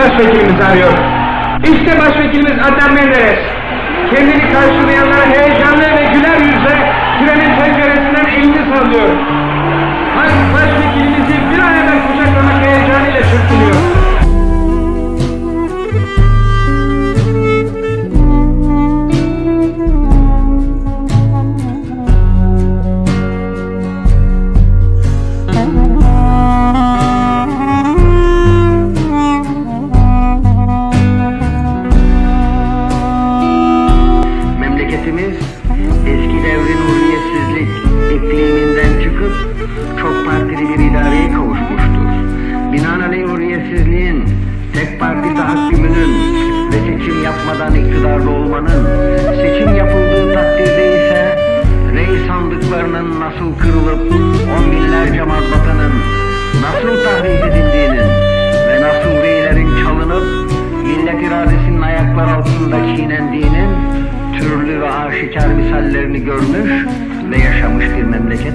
başvekilimizi arıyor. İşte başvekilimiz Adnan Menderes. Kendini karşılayanlara heyecanlı Memleketimiz eski devrin hürriyetsizlik ikliminden çıkıp çok partili bir idareye kavuşmuştur. Binaenaleyh hürriyetsizliğin, tek parti tahakkümünün ve seçim yapmadan iktidarda olmanın, seçim yapıldığı takdirde ise rey sandıklarının nasıl kırılıp on binlerce mazbatanın nasıl tahrik edildiğinin ve nasıl reylerin çalınıp millet iradesinin ayaklar altında çiğnendiğinin türlü ve aşikar misallerini görmüş ve yaşamış bir memleketiz.